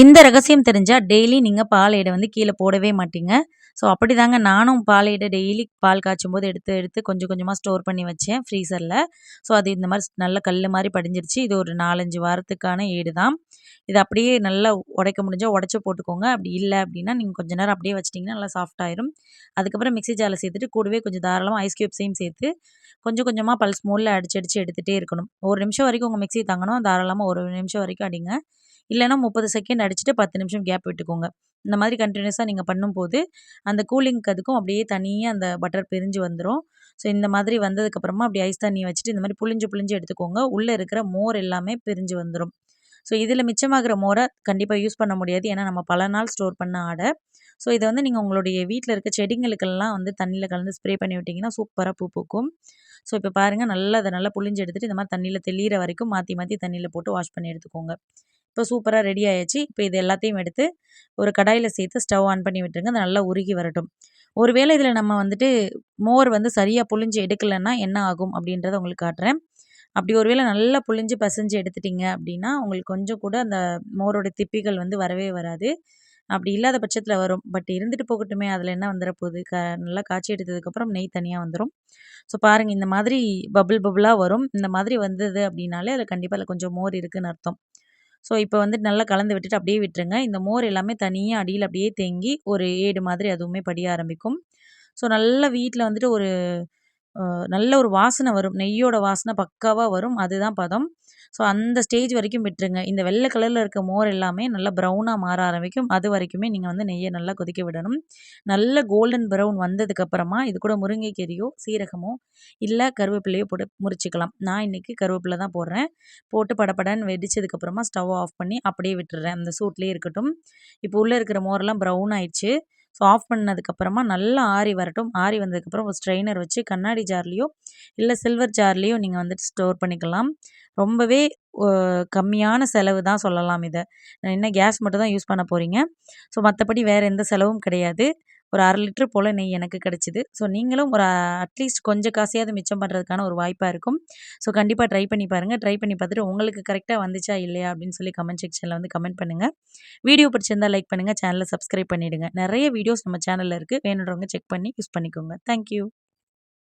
இந்த ரகசியம் தெரிஞ்சால் டெய்லி நீங்கள் பால் ஏட வந்து கீழே போடவே மாட்டீங்க. ஸோ அப்படிதாங்க நானும் பால் டெய்லி பால் காய்ச்சும் போது எடுத்து எடுத்து கொஞ்சம் கொஞ்சமாக ஸ்டோர் பண்ணி வச்சேன் ஃப்ரீசரில் ஸோ அது இந்த மாதிரி நல்ல கல் மாதிரி படிஞ்சிருச்சு. இது ஒரு 4, 5 வாரத்துக்கான ஏடு தான். இது அப்படியே நல்லா உடைக்க முடிஞ்சால் உடச்சி போட்டுக்கோங்க. அப்படி இல்லை அப்படின்னா, நீங்கள் கொஞ்ச நேரம் அப்படியே வச்சிட்டிங்கன்னா நல்லா சாஃப்ட் ஆயிரும். அதுக்கப்புறம் மிக்ஸி ஜார்ல சேர்த்துட்டு கூடவே கொஞ்சம் தாராளமாக ஐஸ் கியூப்ஸையும் சேர்த்து கொஞ்சம் கொஞ்சமாக பல்ஸ் மூலில் அடிச்சு அடித்து எடுத்துகிட்டே இருக்கணும். ஒரு நிமிஷம் வரைக்கும் உங்கள் மிக்சி தாங்கணும். தாராளமாக ஒரு நிமிஷம் வரைக்கும் அடிங்க. இல்லைனா முப்பது செகண்ட் அடிச்சுட்டு 10 நிமிஷம் கேப் விட்டுக்கோங்க. இந்த மாதிரி கண்டினியூஸாக நீங்கள் பண்ணும்போது, அந்த கூலிங்க்கு அதுக்கும் அப்படியே தனியாக அந்த பட்டர் பிரிஞ்சு வந்துடும் ஸோ இந்த மாதிரி வந்ததுக்கப்புறமா அப்படி ஐஸ் தண்ணி வச்சுட்டு இந்த மாதிரி புழிஞ்சு புழிஞ்சு எடுத்துக்கோங்க. உள்ளே இருக்கிற மோர் எல்லாமே பிரிஞ்சு வந்துடும் ஸோ இதில் மிச்சமாகிற மோரை கண்டிப்பாக யூஸ் பண்ண முடியாது. ஏன்னா நம்ம பல நாள் ஸ்டோர் பண்ண ஆடை. ஸோ இதை வந்து நீங்கள் உங்களுடைய வீட்டில் இருக்க செடிங்களுக்கெல்லாம் வந்து தண்ணியில் கலந்து ஸ்ப்ரே பண்ணி விட்டிங்கன்னா சூப்பராக பூ பூக்கும். ஸோ இப்போ பாருங்கள் நல்லா அதை நல்லா புழிஞ்சு எடுத்துகிட்டு இந்த மாதிரி தண்ணியில் தெளிகிற வரைக்கும் மாற்றி மாற்றி தண்ணியில் போட்டு வாஷ் பண்ணி எடுத்துக்கோங்க. இப்போ சூப்பராக ரெடி ஆயிடுச்சு இப்போ இது எல்லாத்தையும் எடுத்து ஒரு கடாயில் சேர்த்து ஸ்டவ் ஆன் பண்ணி விட்டுருங்க. அது நல்லா உருகி வரட்டும். ஒருவேளை இதில் நம்ம வந்துட்டு மோர் வந்து சரியாக புழிஞ்சு எடுக்கலைன்னா என்ன ஆகும் அப்படின்றத உங்களுக்கு காட்டுறேன். அப்படி ஒருவேளை நல்லா புழிஞ்சு பசைஞ்சு எடுத்துட்டீங்க அப்படின்னா, உங்களுக்கு கொஞ்சம் கூட அந்த மோரோட திப்பிகள் வந்து வரவே வராது. அப்படி இல்லாத பட்சத்தில் வரும். பட் இருந்துட்டு போகட்டுமே அதில் என்ன வந்துட போகுது. க நல்லா காய்ச்சி எடுத்ததுக்கப்புறம் நெய் தனியாக வந்துடும் ஸோ பாருங்கள் இந்த மாதிரி பபிள் பபுளாக வரும். இந்த மாதிரி வந்தது அப்படின்னாலே அதில் கண்டிப்பாக அதில் கொஞ்சம் மோர் இருக்குன்னு அர்த்தம். ஸோ இப்போ வந்துட்டு நல்லா கலந்து விட்டுட்டு அப்படியே விட்டுருங்க. இந்த மோர் எல்லாமே தனியாக அடியில் அப்படியே தேங்கி ஒரு ஏடு மாதிரி அதுவுமே படிய ஆரம்பிக்கும். ஸோ நல்லா வீட்டில் வந்துட்டு ஒரு நல்ல ஒரு வாசனை வரும். நெய்யோட வாசனை பக்காவாக வரும். அதுதான் பதம். ஸோ அந்த ஸ்டேஜ் வரைக்கும் விட்டுருங்க. இந்த வெள்ளை கலரில் இருக்க மோர் எல்லாமே நல்லா ப்ரௌனாக மாற ஆரம்பிக்கும். அது வரைக்குமே நீங்கள் வந்து நெய்யை நல்லா கொதிக்க விடணும். நல்ல கோல்டன் ப்ரவுன் வந்ததுக்கப்புறமா இது கூட முருங்கைக்கீரையோ, சீரகமோ, இல்லை கருவேப்பிலையோ போட்டு முறிச்சுக்கலாம். நான் இன்னைக்கு கருவேப்பிலை தான் போடுறேன். போட்டு படபடன்னு வெடிச்சதுக்கப்புறமா ஸ்டவ் ஆஃப் பண்ணி அப்படியே விட்டுடுறேன் அந்த சூட்லேயே இருக்கட்டும். இப்போ உள்ளே இருக்கிற மோரெல்லாம் ப்ரவுன் ஆயிடுச்சு. ஸோ ஆஃப் பண்ணதுக்கப்புறமா நல்லா ஆறி வரட்டும். ஆறி வந்ததுக்கப்புறம் ஒரு ஸ்ட்ரெய்னர் வச்சு கண்ணாடி ஜார்லேயோ இல்லை சில்வர் ஜார்லேயோ நீங்கள் வந்துட்டு ஸ்டோர் பண்ணிக்கலாம். ரொம்பவே கம்மியான செலவு தான் சொல்லலாம் இதை என்ன கேஸ் மட்டும் தான் யூஸ் பண்ண போகிறீங்க ஸோ மற்றபடி வேறு எந்த செலவும் கிடையாது. ஒரு அரை லிட்டர் போல் நெய் எனக்கு கிடச்சிது ஸோ நீங்களும் ஒரு அட்லீஸ்ட் கொஞ்சம் காசையாவது மிச்சம் பண்ணுறதுக்கான ஒரு வாய்ப்பாக இருக்கும். ஸோ கண்டிப்பாக ட்ரை பண்ணி பாருங்கள் ட்ரை பண்ணி பார்த்துட்டு உங்களுக்கு கரெக்டாக வந்துச்சா இல்லையா அப்படின்னு சொல்லி கமெண்ட் செக்ஷனில் வந்து கமெண்ட் பண்ணுங்கள் வீடியோ பிடிச்சிருந்தா லைக் பண்ணுங்கள் சேனலை சப்ஸ்கிரைப் பண்ணிடுங்க. நிறைய வீடியோஸ் நம்ம சேனலில் இருக்குது வேணுன்றவங்க செக் பண்ணி யூஸ் பண்ணிக்கோங்க. Thank you.